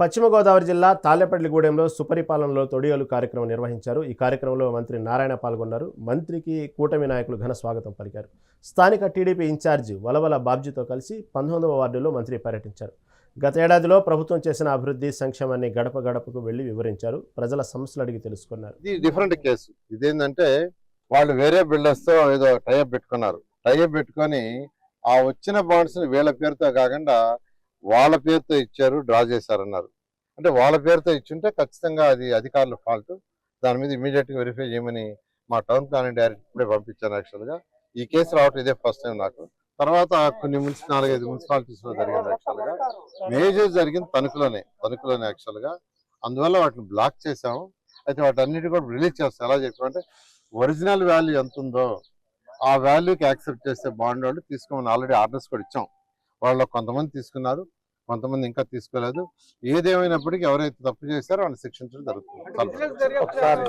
పశ్చిమ గోదావరి జిల్లా తాళ్ళపల్లిగూడెంలో సుపరిపాలనలో తొడియలు కార్యక్రమం నిర్వహించారు. ఈ కార్యక్రమంలో మంత్రి నారాయణ పాల్గొన్నారు. మంత్రికి కూటమి నాయకులు ఘన స్వాగతం పలికారు. స్థానిక టీడీపీ ఇన్ఛార్జ్ వలవల బాబ్జీతో కలిసి పంతొమ్మిదవ వార్డులో మంత్రి పర్యటించారు. గత ఏడాదిలో ప్రభుత్వం చేసిన అభివృద్ధి సంక్షేమాన్ని గడప గడపకు వెళ్ళి వివరించారు. ప్రజల సమస్యలు అడిగి తెలుసుకున్నారు. ఇది డిఫరెంట్ కేసు ఇదేంటంటే వాళ్ళు వేరే బిల్డర్స్తో ఏదో టైప్ పెట్టుకున్నారు. టైప్ పెట్టుకొని ఆ వచ్చిన బాండ్స్ని వీళ్ళ పేరుతో కాకుండా వాళ్ళ పేరుతో ఇచ్చారు డ్రా చేశారన్నారు. అంటే వాళ్ళ పేరుతో ఇచ్చుంటే ఖచ్చితంగా అది అధికారుల ఫాల్ట్. దాని మీద ఇమీడియట్గా వెరిఫై చేయమని మా టౌన్ ప్లానింగ్ డైరెక్టర్ ఇప్పుడే పంపించాను యాక్చువల్గా ఈ కేసు రావటం ఇదే ఫస్ట్ టైం నాకు. తర్వాత కొన్ని మున్సి నాలుగైదు మున్సిపాలిటీస్లో జరిగింది యాక్చువల్గా. మేజర్ జరిగింది తణుకులోనే తణుకులోనే యాక్చువల్గా అందువల్ల వాటిని బ్లాక్ చేసాము అయితే వాటన్నిటి కూడా రిలీజ్ చేస్తాం. ఎలా చెప్పామంటే ఒరిజినల్ వాల్యూ ఎంత ఉందో ఆ వాల్యూకి యాక్సెప్ట్ చేస్తే బాండ్ వాళ్ళు తీసుకోమని ఆల్రెడీ ఆర్డర్స్ కూడా ఇచ్చాం. వాళ్ళు కొంతమంది తీసుకున్నారు కొంతమంది ఇంకా తీసుకోలేదు. ఏదేమైనప్పటికీ ఎవరైతే తప్పు చేశారో వాళ్ళు శిక్షించడం జరుగుతుంది. ఒకసారి